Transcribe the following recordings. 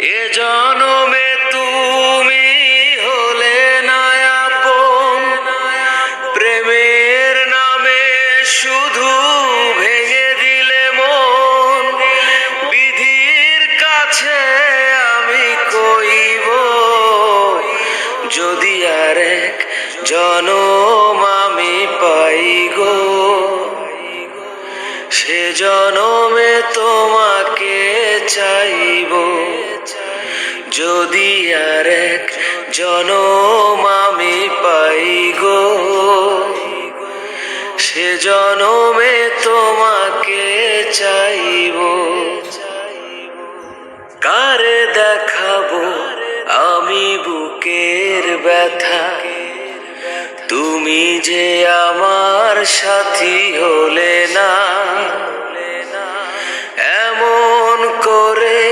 এ জনমে তুমি হলে নায়াপন। প্রেমের নামে শুধু ভেঙে দিলে মন। বিধির কাছে আমি কইব, যদি আর এক জনম আমি পাই গো। সে জনমে তোমাকে চাইব। যদি আর এক জনম আমি পাই গো, সে জনমে তোমাকে চাইব। কারে দেখাবো আমি বুকের ব্যথা? তুমি যে আমার সাথী হলে না, এমন করে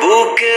বুকে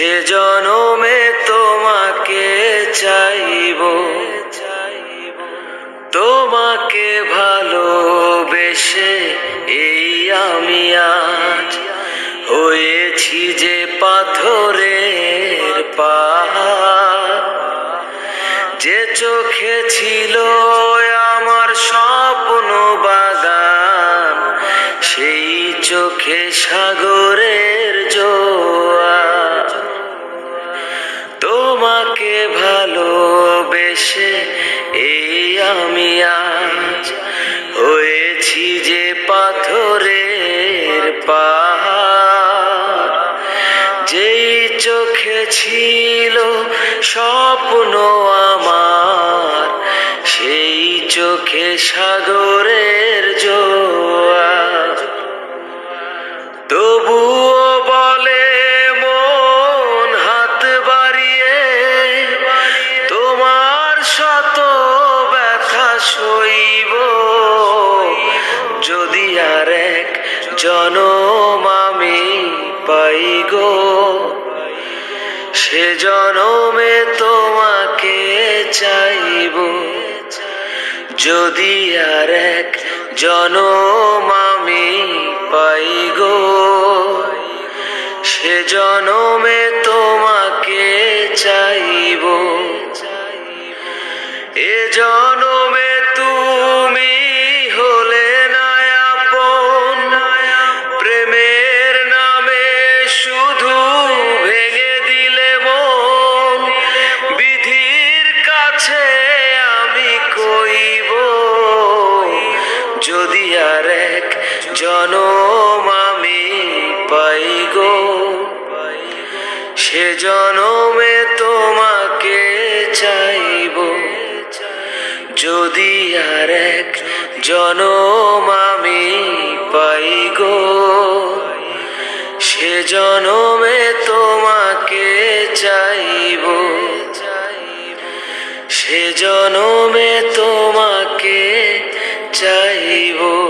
সে জনমে তোমাকে চাইব। তোমাকে ভালোবেসে এই আমি আজ হয়েছি যে পাথরের পাহাড়। যে চোখে ছিল আমার স্বপ্ন বাগান, সেই চোখে সাগরের জোয়ার। তোমাকে ভালোবেসে এই আমি আজ হয়েছি যে পাথরের পাহাড়। যেই চোখে ছিল স্বপ্ন আমার, সেই চোখে সাগরের জনম আমি পাই গো। সে জনমে তোমাকে চাইব। যদি আর এক জনম আমি পাই গো, সে জনমে তোমাকে চাইব। এ জনমে কাছে আমি কইব, যদি আর এক জনম আমি পাই গো। সে জনমে তোমাকে চাইব, যদি আর এক জনম আমি পাই গো। সে জনমে তোমাকে চাইব জনমে তোমাকে চাইব।